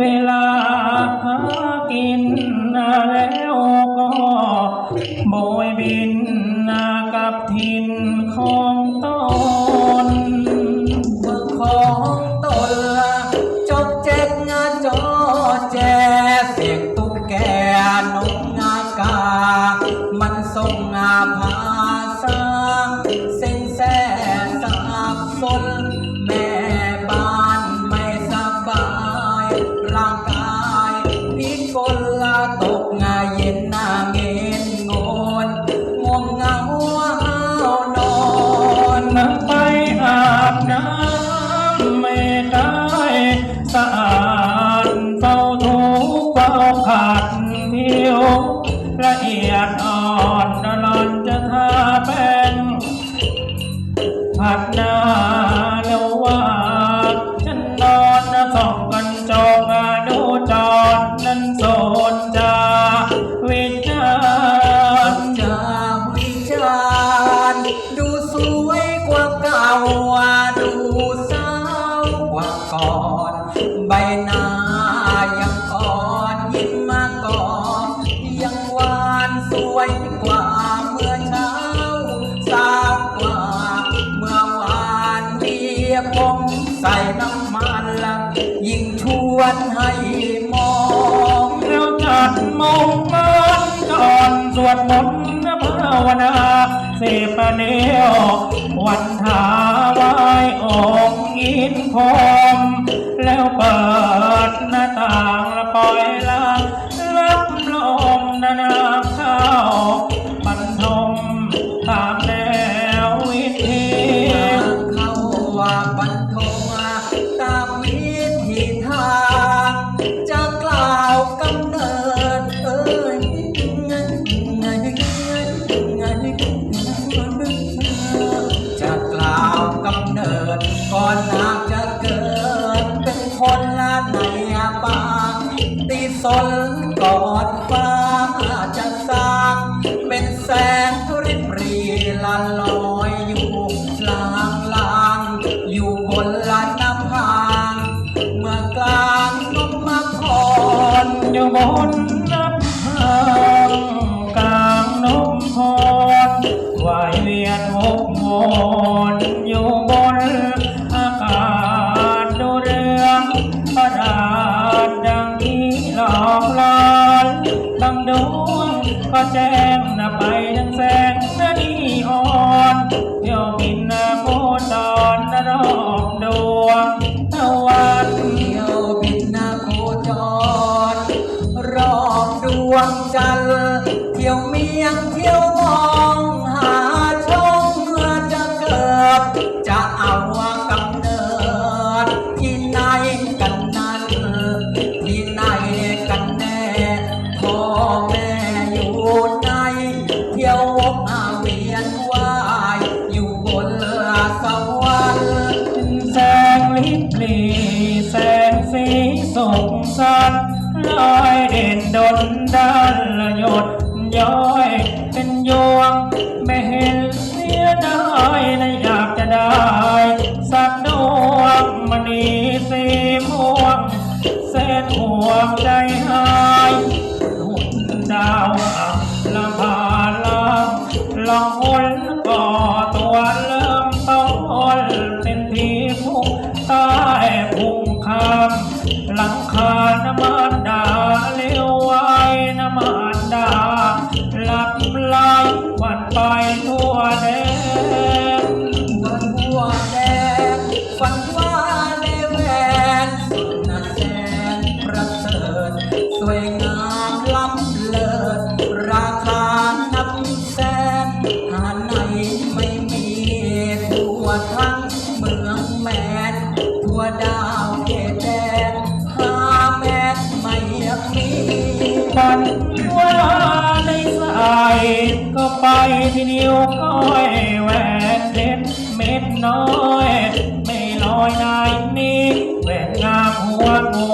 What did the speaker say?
เวลาหากินแล้วก็โบยบินกับทินของตน ผัดหน้าแล้วว่าฉันนอนนะส่องกันจองอาดูจอนนั้นโสนจาวิจารณ์จาวิจารณ์ดูสวยกว่าเก่าดูสาวกว่าก่อนใบหน้า ดมนต์ภาวนา เสพเนววันหาวายองค์อินพรมแล้วเปิดหน้าต่างละปล่อยลางรับลมนานาข้าว สนกอดฟ้าจะสร้าง เป็นแสงริบรีละลอยอยู่ลางลางอยู่บนลานน้ำพางเมื่อกลางนมมาพรอยู่บนน้ำพางกลางนมพรวายเวียนหกโมนอยู่บนอากาศดูเรืองประดาษดังที่หล อกลอนดังดวงก็แจ้งนะไปดังแสงนานีอ่อนเที่ยวบินนะโคจรนะรอบดวงตะวันเที่ยวบินนาโคจรรอบดวงจันทร์เที่ยวเมียงเที่ยวมองหา กอาเวียนว่ายอยู่บนเรือสวรรค์แสงลิบลีแสงสีสุขสันลอยเด่นดนดันละหยดย้อยเป็นยวง ไม่เห็นเสียดายนะอยากจะได้สัก ลองหุ่นก่อตัวเริ่มต้นเป็นทีผู้ใต้พุ่งคำหลังคาน้ำมัน ทั้งเมืองแมนทั่วดาวเขตแดนหาแมนไม่ยังมีฝันว่าในสายก็ไปที่นิ้วก้อยแหวนเพชรเม็ดน้อย ไม่ลอยนายนี้แหวนงามหัวงู